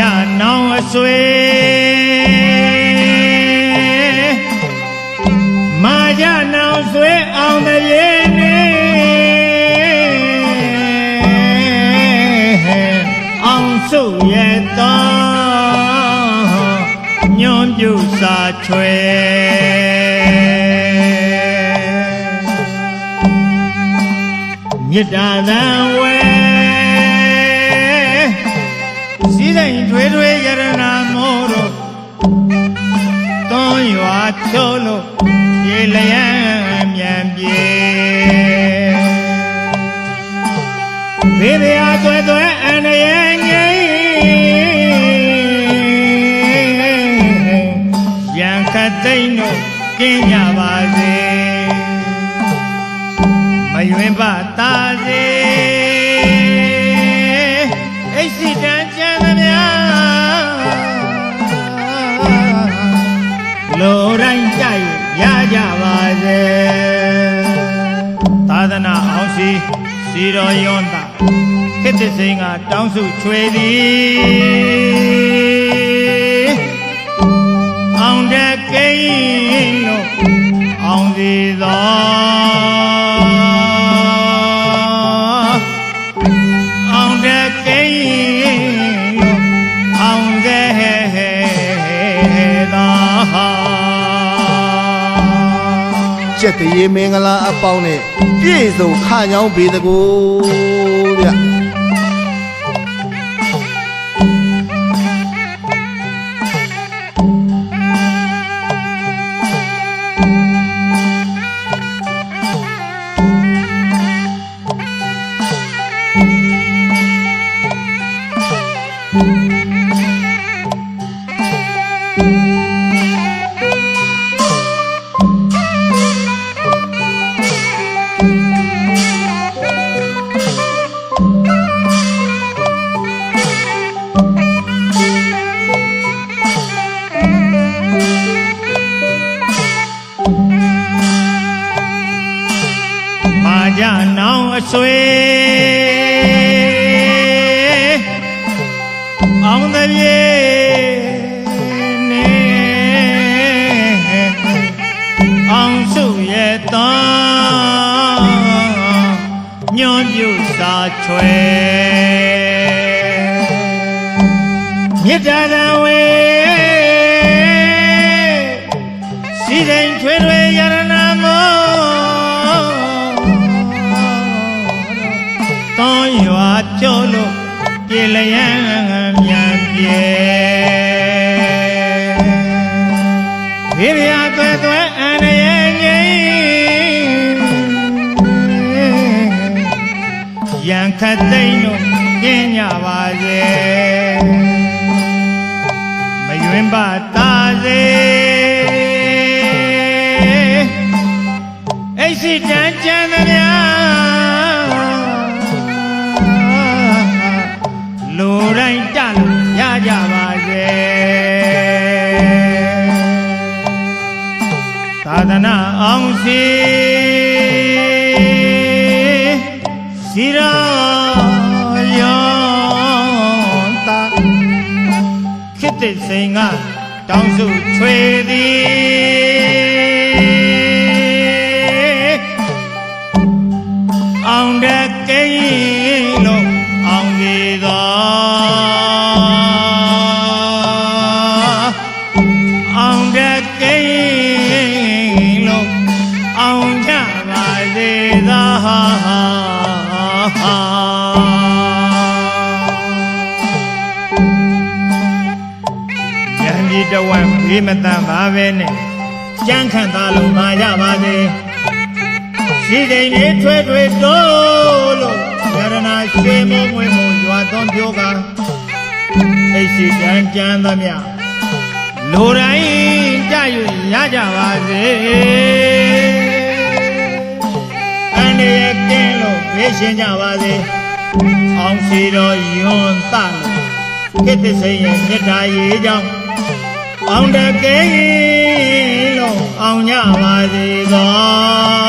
အဆွေမာကြနောင်ဆွေအောင်တရေနေအောင်စုရဲ့တော်ညွန်ပြူစာချွေမေတ္တာသံဝဲ စည်းစိမ်ထွေးထွေးယရနာမိုးတို့တွန်းရွာချိုးလို့ရေလျံမြန်ပြေဘေးဘေးအသွဲသွဲအန္တရာယ်ငိမ့်ရန်ခတ်သိမ့်တို့ကင်းကြပါစေမယွင်ပတာ ကြပါစေသာသနာအောင်စီစီတော်ယွန်းတာခေတ္တစိန်ကတောင်းစုချွေသည်အောင်တဲ့ကိန်းလို့အောင်စီသောအောင် ကျက်တရေမင်္ဂလာအပေါင်းနဲ့ပြည့်စုံခညောင်းပေတကူဗျ ဆွေအောင်တဲ့ပြေနေအောင်စုရဲ့တော်ညွန်ပြူစာချွဲမြစ်တာတံဝေ ကျော်လို့ပြေလျံမြန်ပြေဘေးပြာသွဲသွဲအန္တရာယ်ငိမ့်ရန်ခတ်သိမ့်တို့ကျင်းကြပါစေမယွင်ပါတာစေအိတ်စီတန်ချမ်း ကြပါစေသာသနာအောင်စီစီရာယောတာခေတ္တစိန်ကတောင်းစုချွေသည် အောင်တဲ့ကိန်းလို့အောင်ကြပါစေသာယံဒီတဝံဘေးမတန်ပါပဲနဲ့ကြမ်းခံသားလုံးမာရပါစေရှိတဲ့နေထွဲထွဲတိုးလို့ယရနာရွှေမုံမွေမုံရွာသွန်ပြောကအိတ်ရှိတန်ကြမ်းသမျှ လူတိုင်းကြ၍ရကြပါစေအန္တရာယ်ကင်းလို့ဘေးရှင်ကြပါစေအောင်စီတော်ယွန်းသလို့ခေတ္တစိန်ရဲ့မြတ်တာရေကြောင့်အောင်တကယ်လို့အောင်ကြပါစေသော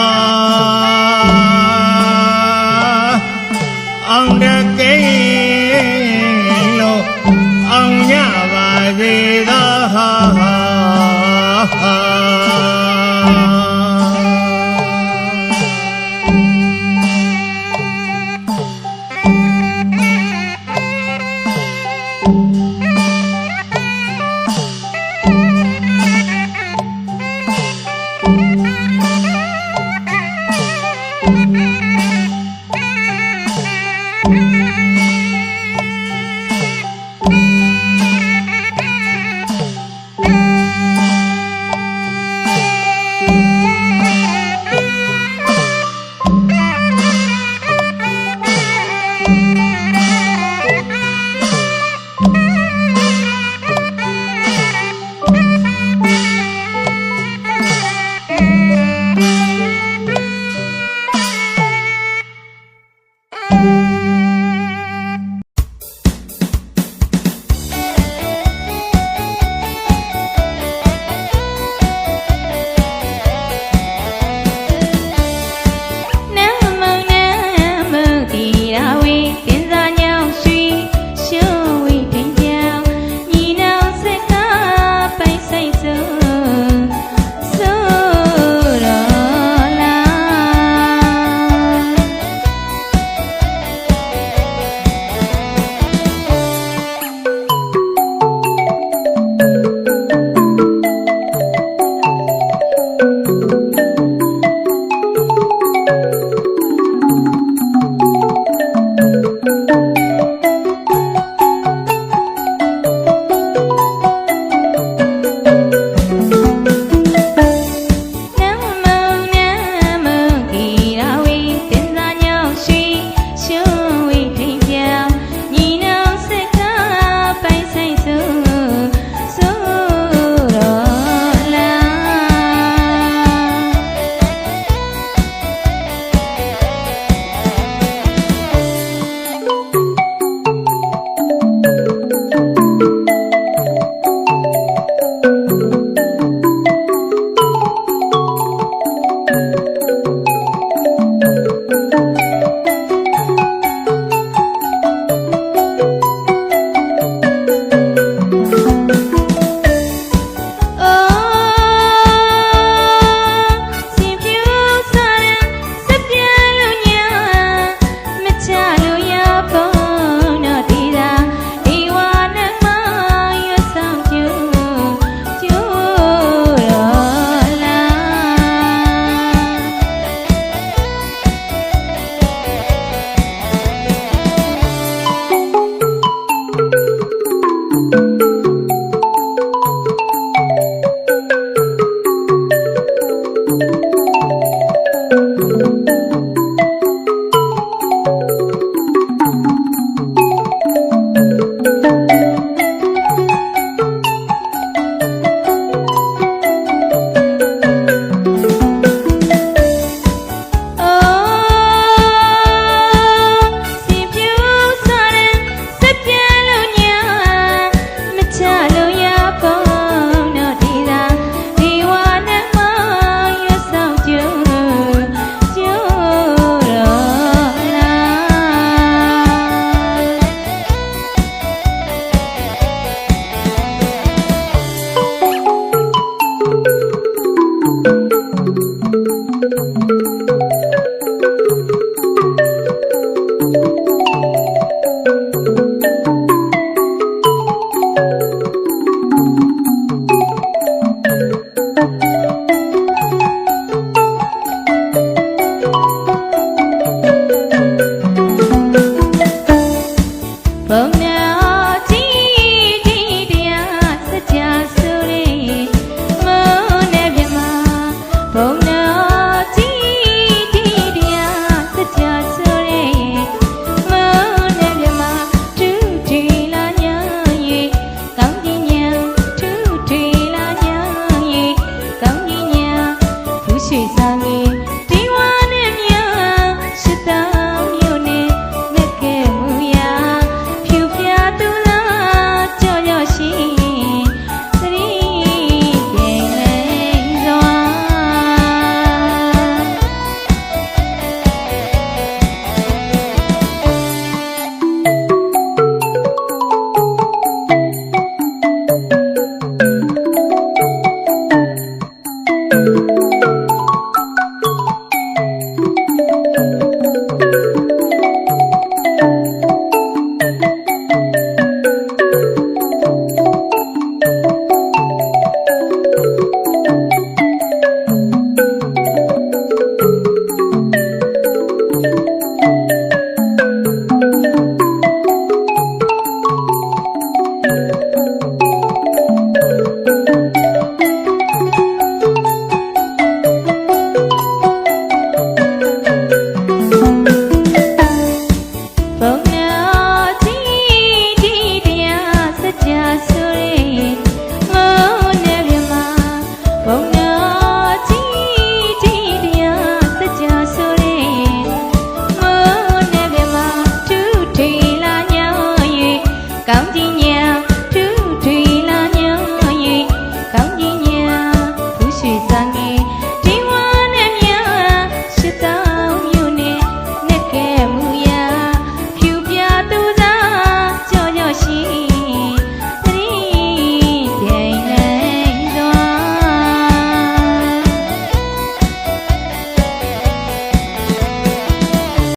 Vâng